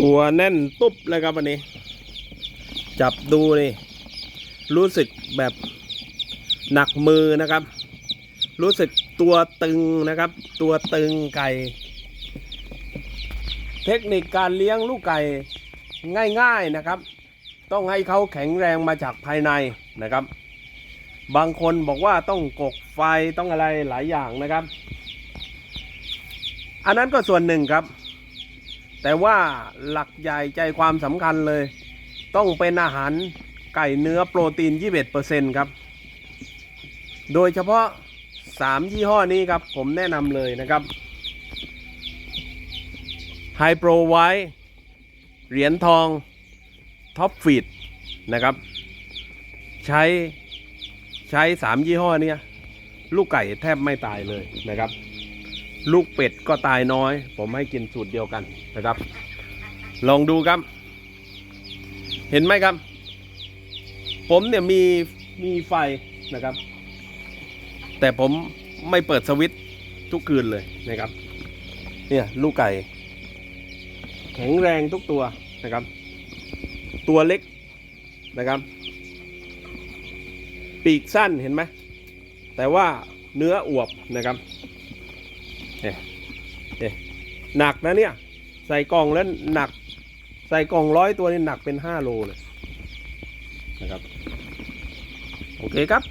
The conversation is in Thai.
ตัวแน่นตุ๊บเลยครับวันนี้ จับดูนี่ รู้สึกแบบหนักมือนะครับ รู้สึกตัวตึงนะครับ ตัวตึงไก่ เทคนิคการเลี้ยงลูกไก่ง่ายๆนะครับ ต้องให้เขาแข็งแรงมาจากภายในนะครับ บางคนบอกว่าต้องกกไฟต้องอะไรหลายอย่างนะครับ อันนั้นก็ส่วนหนึ่งครับ แต่ว่าหลักใหญ่ใจความสำคัญเลย ต้องเป็นอาหารไก่เนื้อโปรตีน 21%ครับ โดยเฉพาะ 3 ยี่ห้อนี้ครับ ผมแนะนำเลยนะครับไฮโปรไวเหรียญทองท็อปฟีดนะครับ ใช้ใช้ 3 ยี่ห้อนี้ลูกไก่แทบไม่ตายเลยนะครับ ลูกเป็ดก็ตายน้อย ผมให้กินสูตรเดียวกันนะครับ ลองดูครับ เห็นไหมครับ ผมเนี่ยมีมีไฟนะครับ แต่ผมไม่เปิดสวิตช์ทุกคืนเลยนะครับ เนี่ยลูกไก่ แข็งแรงทุกตัวนะครับ ตัวเล็กนะครับ ปีกสั้นเห็นไหมแต่ว่าเนื้ออวบนะครับ เนี่ยเนี่ยหนักนะเนี่ย ใส่กล่องแล้วหนัก ใส่กล่องร้อยตัวนี่หนักเป็นห้าโลเลยนะครับ โอเคครับ